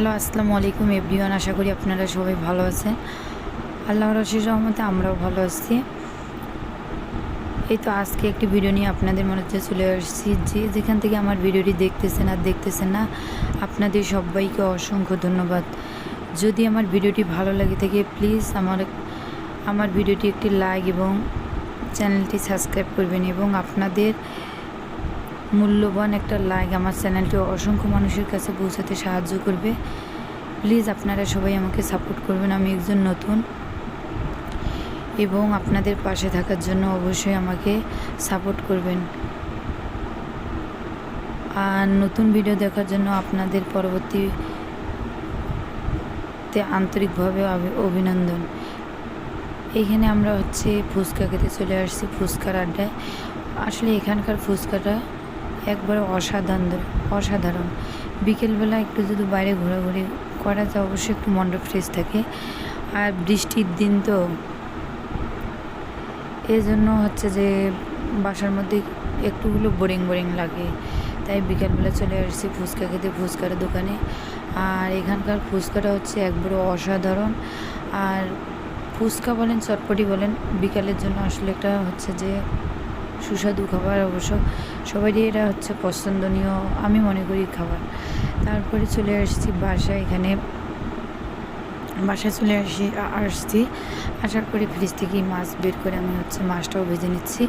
Hello আসসালামু আলাইকুম everyone, আশা করি আপনারা সবাই ভালো আছেন। আল্লাহ অশেষ রহমতে আমরাও ভালো আছি। এই তো আজকে একটি ভিডিও নিয়ে আপনাদের মনে হচ্ছে চলে আসছি যে যেখান থেকে আমার ভিডিওটি দেখতেছেন আর দেখতেছেন না, আপনাদের সবাইকে অসংখ্য ধন্যবাদ। যদি আমার ভিডিওটি ভালো লাগে থাকে, প্লিজ আমার আমার ভিডিওটি একটি লাইক এবং চ্যানেলটি সাবস্ক্রাইব করবেন এবং আপনাদের মূল্যবান একটা লাইক আমার চ্যানেলটি অসংখ্য মানুষের কাছে পৌঁছাতে সাহায্য করবে। প্লিজ আপনারা সবাই আমাকে সাপোর্ট করবেন, আমি একজন নতুন। এবং আপনাদের পাশে থাকার জন্য অবশ্যই আমাকে সাপোর্ট করবেন। আর নতুন ভিডিও দেখার জন্য আপনাদের পরবর্তীতে আন্তরিকভাবে অভিনন্দন। এইখানে আমরা হচ্ছে ফুচকা খেতে চলে আসছি, ফুচকার আড্ডায়। আসলে এখানকার ফুচকাটা একবারে অসাধারণ অসাধারণ। বিকেলবেলা একটু যদি বাইরে ঘোরাঘুরি করা যায়, অবশ্যই একটু মনটা ফ্রেশ থাকে। আর বৃষ্টির দিন তো এই জন্য হচ্ছে যে বাসার মধ্যে একটু হলো বোরিং বোরিং লাগে। তাই বিকেলবেলা চলে আসছি ফুচকা খেতে, ফুচকার দোকানে। আর এখানকার ফুচকাটা হচ্ছে একবারে অসাধারণ। আর ফুচকা বলেন, চটপটি বলেন, বিকালের জন্য আসলে একটা হচ্ছে যে সুস্বাদু খাবার অবশ্য সবারই এটা হচ্ছে পছন্দনীয়, আমি মনে করি খাবার। তারপরে চলে আসছি বাসায়, এখানে বাসায় চলে আসি আসছি। আসার পরে ফ্রিজ থেকে মাছ বের করে আমি হচ্ছে মাছটাও ভেজে নিচ্ছি।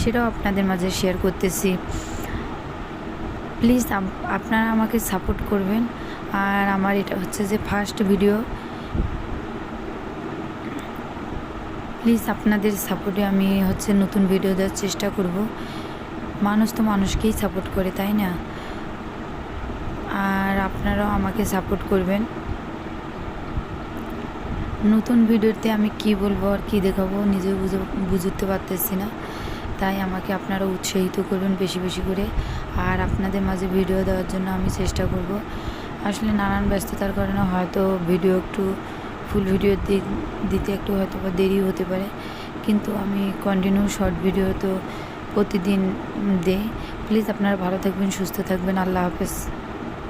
সেটাও আপনাদের মাঝে শেয়ার করতেছি। প্লিজ আপনারা আমাকে সাপোর্ট করবেন। আর আমার এটা হচ্ছে যে ফার্স্ট ভিডিও প্লিজ আপনাদের সাপোর্টে আমি হচ্ছে নতুন ভিডিও দেওয়ার চেষ্টা করব। মানুষ তো মানুষকেই সাপোর্ট করে, তাই না? আর আপনারাও আমাকে সাপোর্ট করবেন। নতুন ভিডিওতে আমি কি বলব আর কি দেখাবো নিজে বুঝে, বুঝতে পারতেছি না। তাই আমাকে আপনারা উৎসাহিত করবেন বেশি বেশি করে। আর আপনাদের মাঝে ভিডিও দেওয়ার জন্য আমি চেষ্টা করব। আসলে নানান ব্যস্ততার কারণে হয়তো ভিডিও একটু ফুল ভিডিও দিতে একটু হয়তো বা দেরি হতে পারে। কিন্তু আমি কন্টিনিউ শর্ট ভিডিও তো প্রতিদিন দেই। প্লিজ আপনারা ভালো থাকবেন, সুস্থ থাকবেন। আল্লাহ হাফেজ।